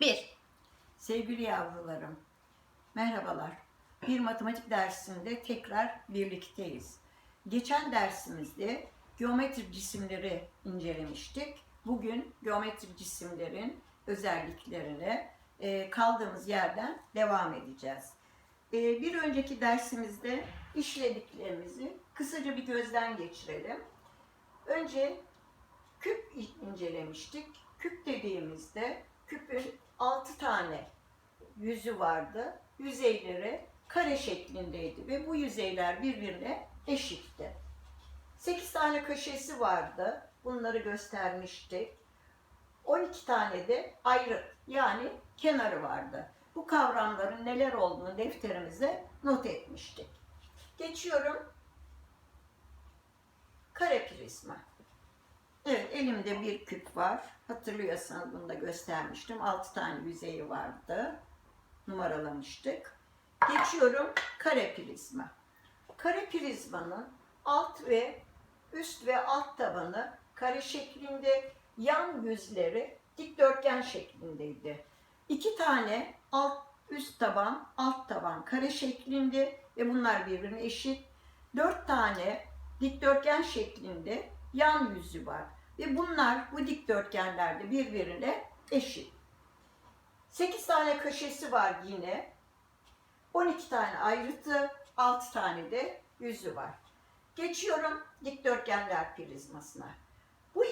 1. Sevgili yavrularım, merhabalar. Bir matematik dersinde tekrar birlikteyiz. Geçen dersimizde geometrik cisimleri incelemiştik. Bugün geometrik cisimlerin özelliklerine e, kaldığımız yerden devam edeceğiz. E, bir önceki dersimizde işlediklerimizi kısaca bir gözden geçirelim. Önce küp incelemiştik. Küp dediğimizde küpün 6 tane yüzü vardı. Yüzeyleri kare şeklindeydi ve bu yüzeyler birbirine eşitti. 8 tane köşesi vardı. Bunları göstermiştik. 12 tane de ayrı yani kenarı vardı. Bu kavramların neler olduğunu defterimize not etmiştik. Geçiyorum. Kare prizma. Evet elimde bir küp var. Hatırlıyorsanız bunu da göstermiştim. 6 tane yüzeyi vardı. Numaralamıştık. Geçiyorum kare prizma. Kare prizmanın alt ve üst ve alt tabanı kare şeklinde, yan yüzleri dikdörtgen şeklindeydi. İki tane alt üst taban, alt taban kare şeklinde ve bunlar birbirine eşit. Dört tane dikdörtgen şeklinde yan yüzü var. Ve bunlar bu dikdörtgenlerde birbirine eşit. 8 tane köşesi var yine. 12 tane ayrıtı, 6 tane de yüzü var. Geçiyorum dikdörtgenler prizmasına. Bu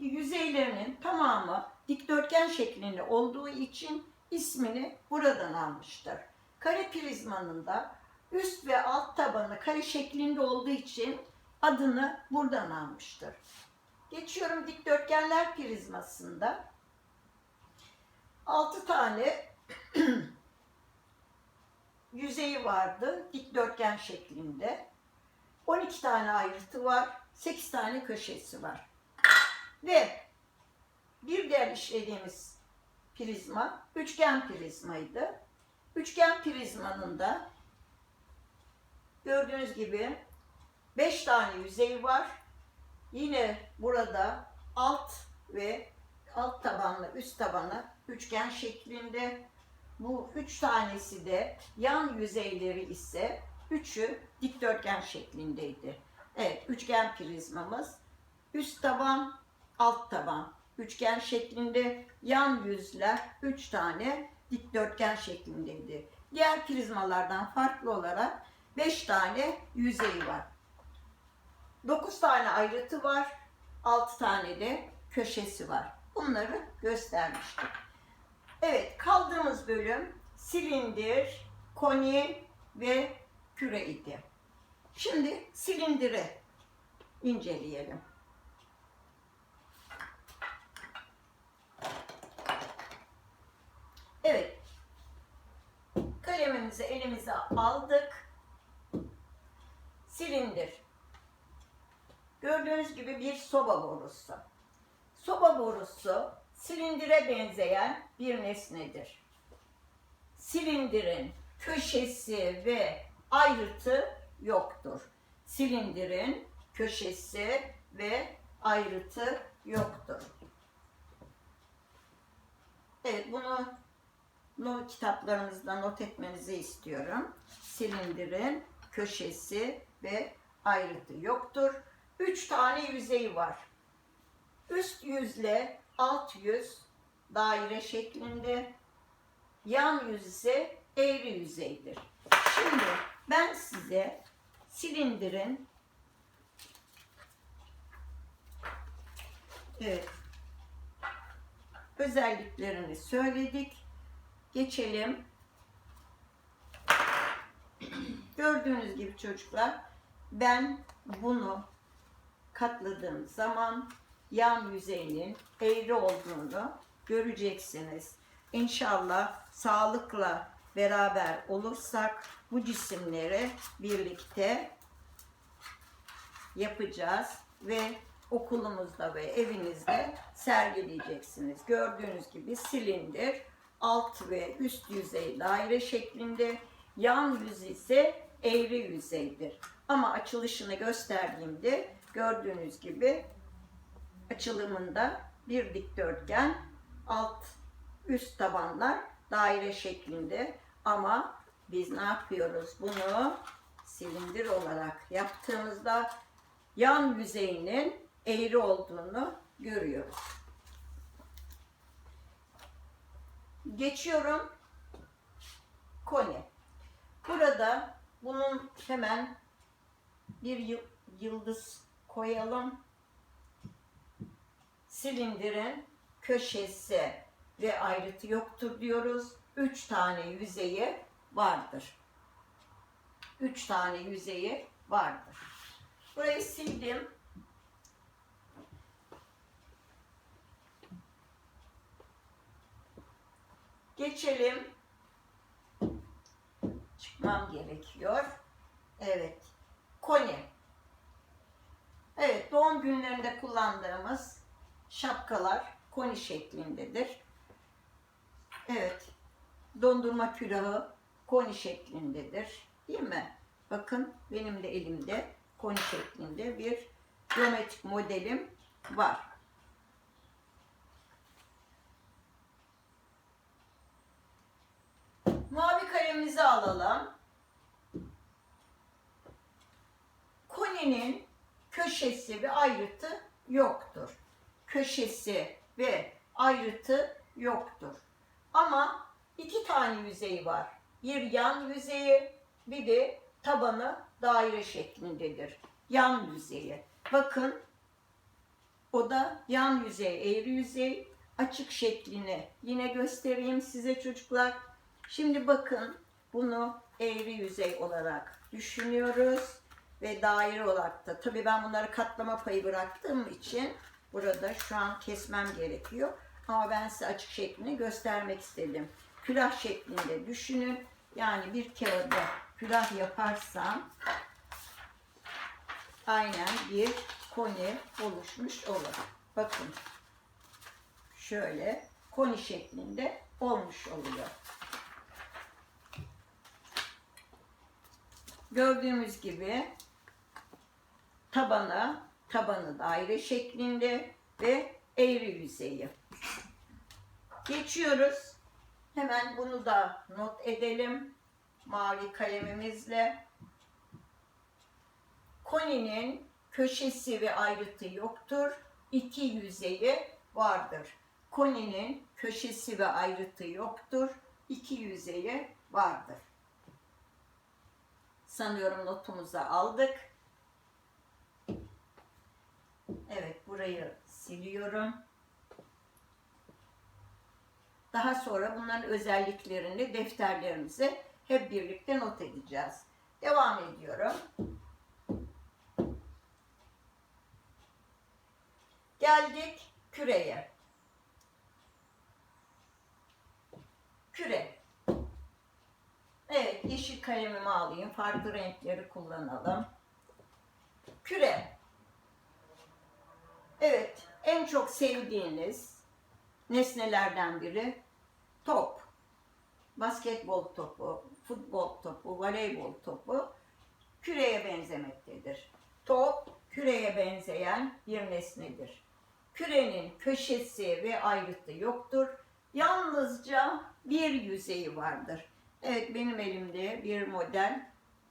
yüzeylerinin tamamı dikdörtgen şeklinde olduğu için ismini buradan almıştır. Kare prizmanın da üst ve alt tabanı kare şeklinde olduğu için adını buradan almıştır. Geçiyorum dikdörtgenler prizmasında. 6 tane yüzeyi vardı dikdörtgen şeklinde. 12 tane ayrıtı var. 8 tane köşesi var. Ve bir diğer işlediğimiz prizma üçgen prizmaydı. Üçgen prizmanın da gördüğünüz gibi 5 tane yüzeyi var. Yine burada alt ve alt tabanlı üst tabanı üçgen şeklinde. Bu üç tanesi de yan yüzeyleri ise üçü dikdörtgen şeklindeydi. Evet, üçgen prizmamız üst taban, alt taban üçgen şeklinde, yan yüzler üç tane dikdörtgen şeklindeydi. Diğer prizmalardan farklı olarak beş tane yüzeyi var. 9 tane ayrıtı var. 6 tane de köşesi var. Bunları göstermiştik. Evet, kaldığımız bölüm silindir, koni ve küre idi. Şimdi silindiri inceleyelim. Evet. Kalemimizi elimize aldık. Silindir. Gördüğünüz gibi bir soba borusu. Soba borusu silindire benzeyen bir nesnedir. Silindirin köşesi ve ayrıtı yoktur. Silindirin köşesi ve ayrıtı yoktur. Evet bunu not kitaplarınızda not etmenizi istiyorum. Silindirin köşesi ve ayrıtı yoktur. Üç tane yüzeyi var. Üst yüzle alt yüz daire şeklinde. Yan yüz ise eğri yüzeydir. Şimdi ben size silindirin evet, özelliklerini söyledik. Geçelim. Gördüğünüz gibi çocuklar ben bunu katladığım zaman yan yüzeyinin eğri olduğunu göreceksiniz. İnşallah sağlıkla beraber olursak bu cisimleri birlikte yapacağız ve okulumuzda ve evinizde sergileyeceksiniz. Gördüğünüz gibi silindir alt ve üst yüzey daire şeklinde, yan yüz ise eğri yüzeydir. Ama açılışını gösterdiğimde gördüğünüz gibi açılımında bir dikdörtgen alt üst tabanlar daire şeklinde ama biz ne yapıyoruz? Bunu silindir olarak yaptığımızda yan yüzeyinin eğri olduğunu görüyoruz. Geçiyorum koni. Burada bunun hemen bir yı- yıldız koyalım. Silindirin köşesi ve ayrıtı yoktur diyoruz. Üç tane yüzeyi vardır. Üç tane yüzeyi vardır. Burayı sildim. Geçelim. Çıkmam gerekiyor. Evet. Koni. Kullandığımız şapkalar koni şeklindedir. Evet. Dondurma külahı koni şeklindedir. Değil mi? Bakın benim de elimde koni şeklinde bir geometrik modelim var. Mavi kalemimizi alalım. Koninin köşesi ve ayrıtı yoktur. Köşesi ve ayrıtı yoktur. Ama iki tane yüzeyi var. Bir yan yüzeyi, bir de tabanı daire şeklindedir. Yan yüzeyi. Bakın o da yan yüzey, eğri yüzey, açık şeklini yine göstereyim size çocuklar. Şimdi bakın bunu eğri yüzey olarak düşünüyoruz ve daire olarak da tabii ben bunları katlama payı bıraktığım için burada şu an kesmem gerekiyor. Ama ben size açık şeklini göstermek istedim. Külah şeklinde düşünün. Yani bir kağıda külah yaparsam aynen bir koni oluşmuş olur. Bakın şöyle koni şeklinde olmuş oluyor. Gördüğümüz gibi tabanı, tabanı daire şeklinde ve eğri yüzeyi. Geçiyoruz. Hemen bunu da not edelim. Mavi kalemimizle. Koninin köşesi ve ayrıtı yoktur. İki yüzeyi vardır. Koninin köşesi ve ayrıtı yoktur. İki yüzeyi vardır. Sanıyorum notumuzu aldık. Evet burayı siliyorum. Daha sonra bunların özelliklerini defterlerimize hep birlikte not edeceğiz. Devam ediyorum. Geldik küreye. Küre. Evet, yeşil kalemimi alayım. Farklı renkleri kullanalım. Küre. Evet, en çok sevdiğiniz nesnelerden biri top. Basketbol topu, futbol topu, voleybol topu küreye benzemektedir. Top küreye benzeyen bir nesnedir. Kürenin köşesi ve ayrıtı yoktur. Yalnızca bir yüzeyi vardır. Evet benim elimde bir model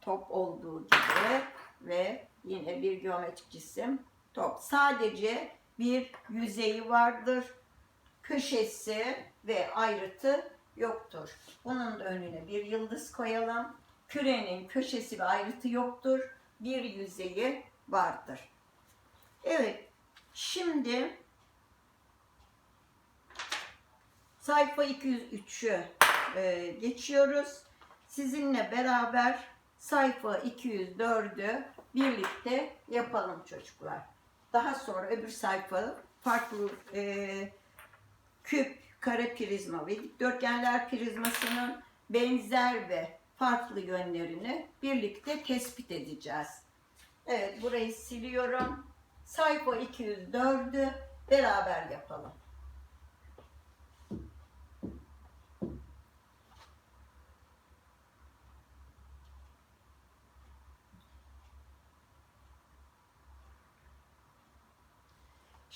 top olduğu gibi ve yine bir geometrik cisim top. Sadece bir yüzeyi vardır. Köşesi ve ayrıtı yoktur. Bunun da önüne bir yıldız koyalım. Kürenin köşesi ve ayrıtı yoktur. Bir yüzeyi vardır. Evet. Şimdi sayfa 203'ü e, geçiyoruz. Sizinle beraber sayfa 204'ü birlikte yapalım çocuklar. Daha sonra öbür sayfa farklı e, küp, kare prizma ve dikdörtgenler prizmasının benzer ve farklı yönlerini birlikte tespit edeceğiz. Evet burayı siliyorum. Sayfa 204'ü beraber yapalım.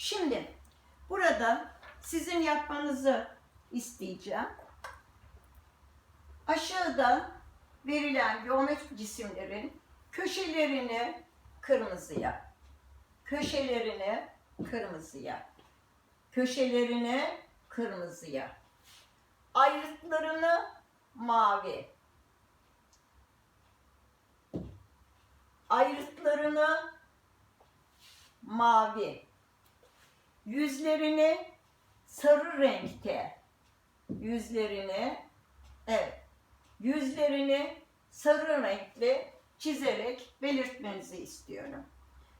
Şimdi burada sizin yapmanızı isteyeceğim. Aşağıda verilen geometrik cisimlerin köşelerini kırmızıya, köşelerini kırmızıya, köşelerini kırmızıya, ayrıtlarını mavi, ayrıtlarını mavi, yüzlerini sarı renkte, yüzlerini evet, yüzlerini sarı renkli çizerek belirtmenizi istiyorum.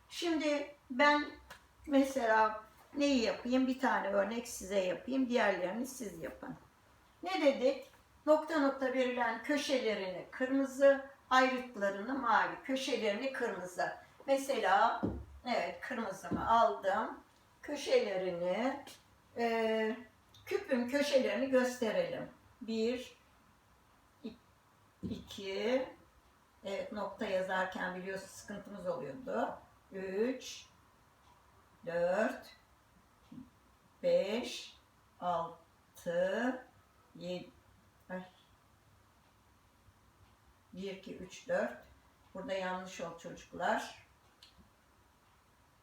Şimdi ben mesela neyi yapayım? Bir tane örnek size yapayım. Diğerlerini siz yapın. Ne dedik? Nokta nokta verilen köşelerini kırmızı, ayrıtlarını mavi, köşelerini kırmızı. Mesela evet kırmızımı aldım. Köşelerini e, küpün köşelerini gösterelim. Bir, iki, evet nokta yazarken biliyorsunuz sıkıntımız oluyordu. Üç, dört, beş, altı, yedi, bir, iki, üç, dört. Burada yanlış oldu çocuklar.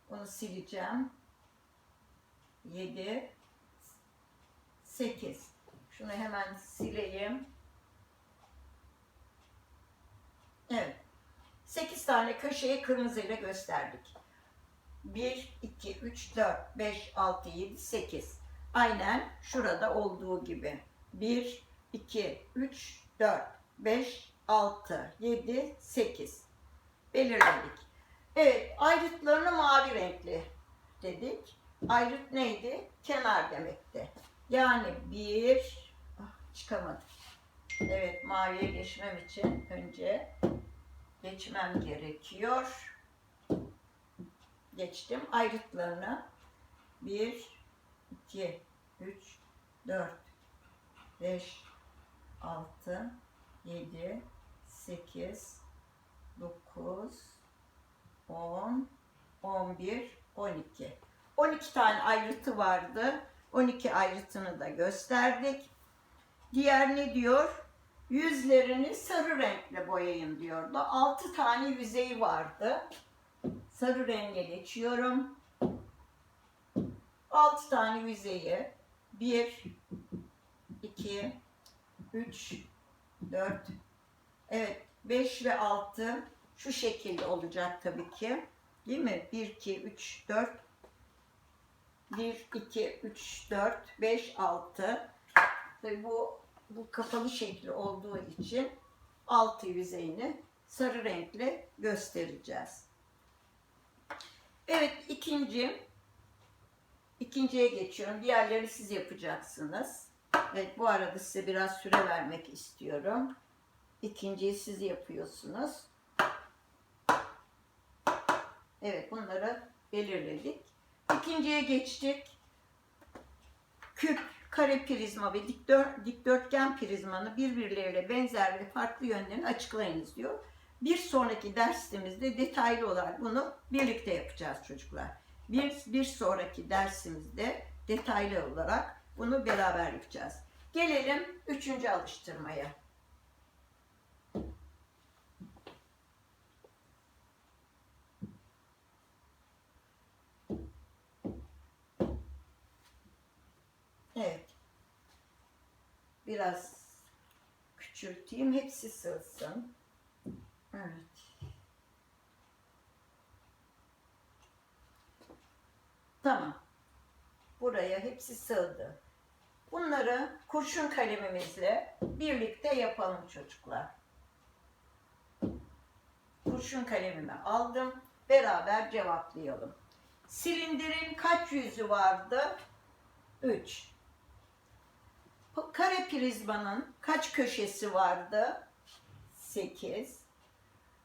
Onu sileceğim. Yedi, sekiz. Şunu hemen sileyim. Evet. 8 tane köşeyi kırmızıyla gösterdik. 1, 2, 3, 4, 5, 6, 7, 8. Aynen şurada olduğu gibi. 1, 2, 3, 4, 5, 6, 7, 8. Belirledik. Evet, ayrıtlarını mavi renkli dedik. Ayrıt neydi? Kenar demekti. Yani bir, ah, çıkamadım. Evet, maviye geçmem için önce geçmem gerekiyor. Geçtim. Ayrıtlarını 1, 2, 3, 4, 5, 6, 7, 8, 9, 10, 11, 12. 12 tane ayrıtı vardı. 12 ayrıtını da gösterdik. Diğer ne diyor? Yüzlerini sarı renkle boyayın diyordu. 6 tane yüzeyi vardı. Sarı renge geçiyorum. 6 tane yüzeyi 1 2 3 4 Evet 5 ve 6 şu şekilde olacak tabii ki. Değil mi? 1 2 3 4 1 2 3 4 5 6 Tabii bu bu kapalı şekli olduğu için altı yüzeyini sarı renkle göstereceğiz. Evet ikinci ikinciye geçiyorum. Diğerlerini siz yapacaksınız. Evet bu arada size biraz süre vermek istiyorum. İkinciyi siz yapıyorsunuz. Evet bunları belirledik. İkinciye geçtik. Küp, kare prizma ve dikdör, dikdörtgen prizmanı birbirleriyle benzer ve farklı yönlerini açıklayınız diyor. Bir sonraki dersimizde detaylı olarak bunu birlikte yapacağız çocuklar. Bir, bir sonraki dersimizde detaylı olarak bunu beraber yapacağız. Gelelim üçüncü alıştırmaya. Evet. Biraz küçülteyim. Hepsi sığsın. Evet. Tamam. Buraya hepsi sığdı. Bunları kurşun kalemimizle birlikte yapalım çocuklar. Kurşun kalemimi aldım. Beraber cevaplayalım. Silindirin kaç yüzü vardı? 3. Kare prizmanın kaç köşesi vardı? 8.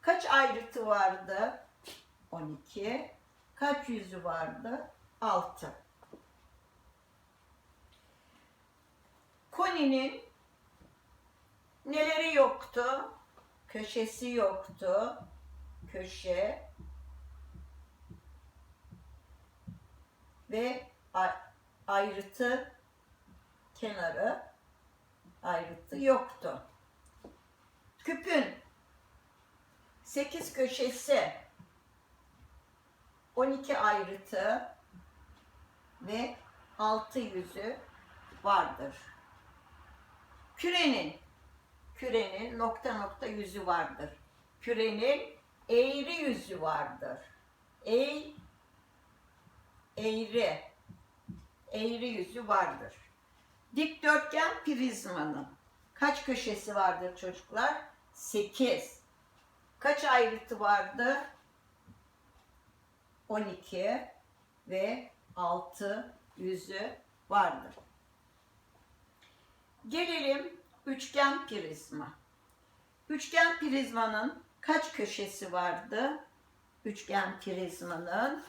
Kaç ayrıtı vardı? 12. Kaç yüzü vardı? 6. Koni'nin neleri yoktu? Köşesi yoktu. Köşe ve ayrıtı kenarı ayrıtı yoktu. Küpün 8 köşesi 12 ayrıtı ve 6 yüzü vardır. Kürenin kürenin nokta nokta yüzü vardır. Kürenin eğri yüzü vardır. Eğ eğri eğri yüzü vardır. Dikdörtgen prizmanın kaç köşesi vardır çocuklar? 8. Kaç ayrıtı vardı? 12 ve 6 yüzü vardır. Gelelim üçgen prizma. Üçgen prizmanın kaç köşesi vardı? Üçgen prizmanın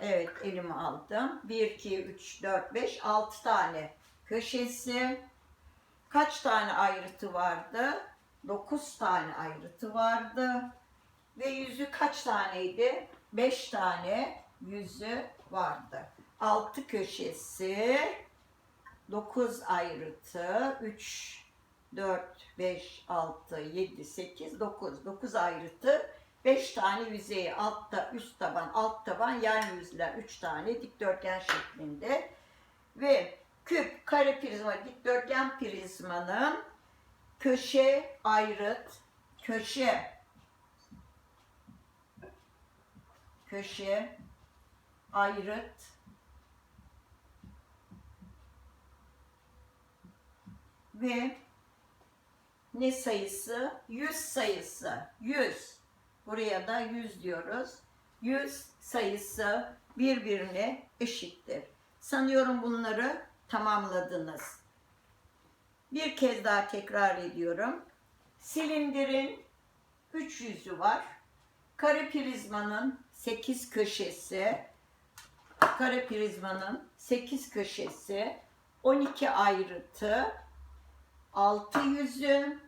Evet elime aldım. 1, 2, 3, 4, 5, 6 tane köşesi. Kaç tane ayrıtı vardı? 9 tane ayrıtı vardı. Ve yüzü kaç taneydi? 5 tane yüzü vardı. 6 köşesi, 9 ayrıtı, 3, 4, 5, 6, 7, 8, 9. 9 ayrıtı, 5 tane yüzeyi altta, üst taban, alt taban, yan yüzler 3 tane dikdörtgen şeklinde. Ve küp, kare prizma, dikdörtgen prizmanın köşe ayrıt, köşe, köşe, ayrıt, ve ne sayısı? 100 sayısı. 100. Buraya da 100 diyoruz. 100 sayısı birbirine eşittir. Sanıyorum bunları tamamladınız. Bir kez daha tekrar ediyorum. Silindirin 3 yüzü var. Kare prizmanın 8 köşesi, kare prizmanın 8 köşesi, 12 ayrıtı, 6 yüzü,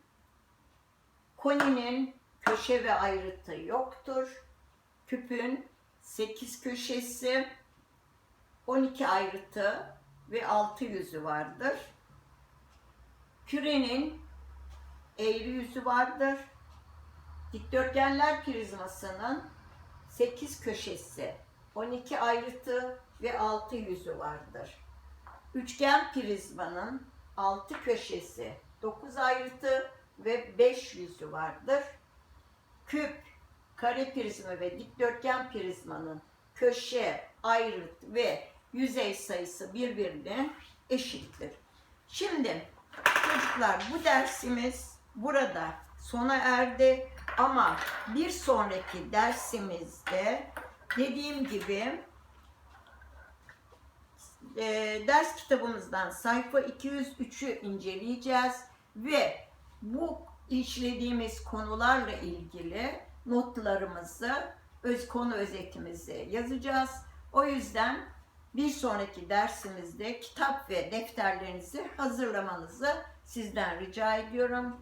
koninin köşe ve ayrıtı yoktur. Küpün 8 köşesi, 12 ayrıtı ve 6 yüzü vardır. Kürenin eğri yüzü vardır. Dikdörtgenler prizmasının 8 köşesi, 12 ayrıtı ve 6 yüzü vardır. Üçgen prizmanın 6 köşesi, 9 ayrıtı ve 5 yüzü vardır. Küp, kare prizma ve dikdörtgen prizmanın köşe, ayrıt ve yüzey sayısı birbirine eşittir. Şimdi çocuklar bu dersimiz burada sona erdi ama bir sonraki dersimizde dediğim gibi e, ders kitabımızdan sayfa 203'ü inceleyeceğiz ve bu işlediğimiz konularla ilgili notlarımızı, öz konu özetimizi yazacağız. O yüzden bir sonraki dersimizde kitap ve defterlerinizi hazırlamanızı sizden rica ediyorum.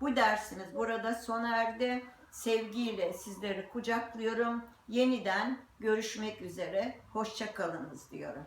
Bu dersimiz burada sona erdi. Sevgiyle sizleri kucaklıyorum. Yeniden görüşmek üzere. Hoşçakalınız diyorum.